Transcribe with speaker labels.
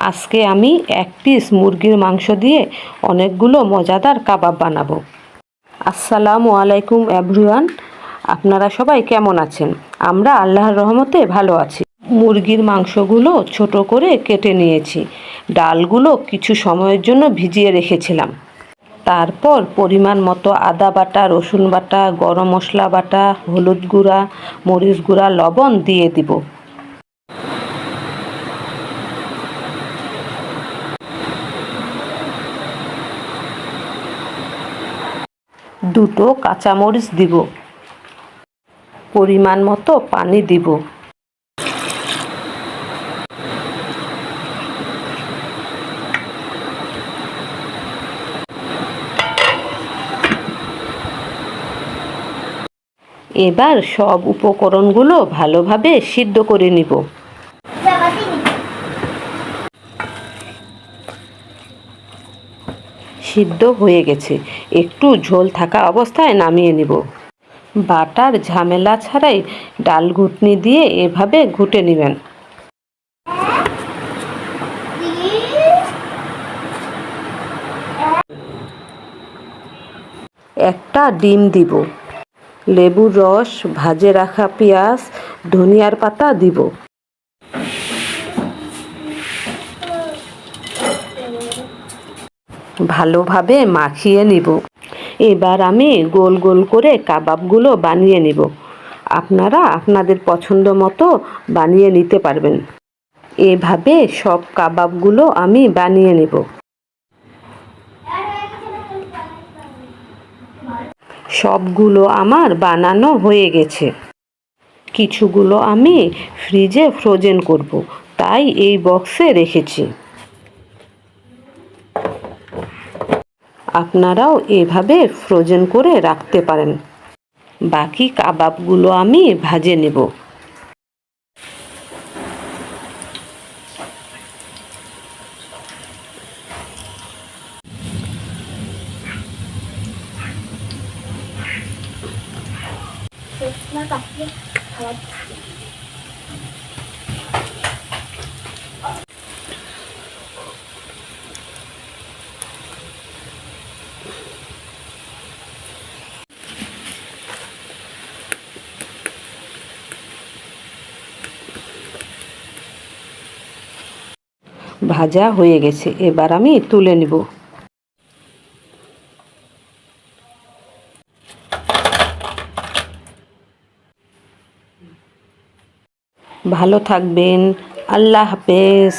Speaker 1: আজকে আমি এক পিস মুরগির মাংস দিয়ে অনেকগুলো মজাদার কাবাব বানাবো। আসসালামু আলাইকুম এভরিওয়ান, আপনারা সবাই কেমন আছেন? আমরা আল্লাহর রহমতে ভালো আছি। মুরগির মাংসগুলো ছোট করে কেটে নিয়েছি। ডালগুলো কিছু সময়ের জন্য ভিজিয়ে রেখেছিলাম। তারপর পরিমাণ মতো আদা বাটা, রসুন বাটা, গরম মশলা বাটা, হলুদ গুঁড়া, মরিচ গুঁড়া, লবণ দিয়ে দিব। দুটো কাঁচামরিচ দিব। পরিমাণ মতো পানি দিব। এবার সব উপকরণগুলো ভালোভাবে সিদ্ধ করে নিব। সিদ্ধ হয়ে গেছে। একটু ঝোল থাকা অবস্থায় নামিয়ে নিব। বাটার ঝামেলা ছাড়াই ডাল ঘুটনি দিয়ে এভাবে ঘুটে নেবেন। একটা ডিম দিব। লেবুর রস, ভাজে রাখা পেঁয়াজ, ধনিয়ার পাতা দিব। ভালোভাবে মাখিয়ে নিব। এবার আমি গোল গোল করে কাবাবগুলো বানিয়ে নিব। আপনারা আপনাদের পছন্দ মতো বানিয়ে নিতে পারবেন। এভাবে সব কাবাবগুলো আমি বানিয়ে নেব। সবগুলো আমার বানানো হয়ে গেছে। কিছুগুলো আমি ফ্রিজে ফ্রোজেন করব। তাই এই বক্সে রেখেছি। আপনারাও এভাবে ফ্রোজেন করে রাখতে পারেন। বাকি কাবাবগুলো আমি ভাজে নেব। ভাজা হয়ে গেছে। এবার আমি তুলে নেব। ভালো থাকবেন। আল্লাহ হাফেজ।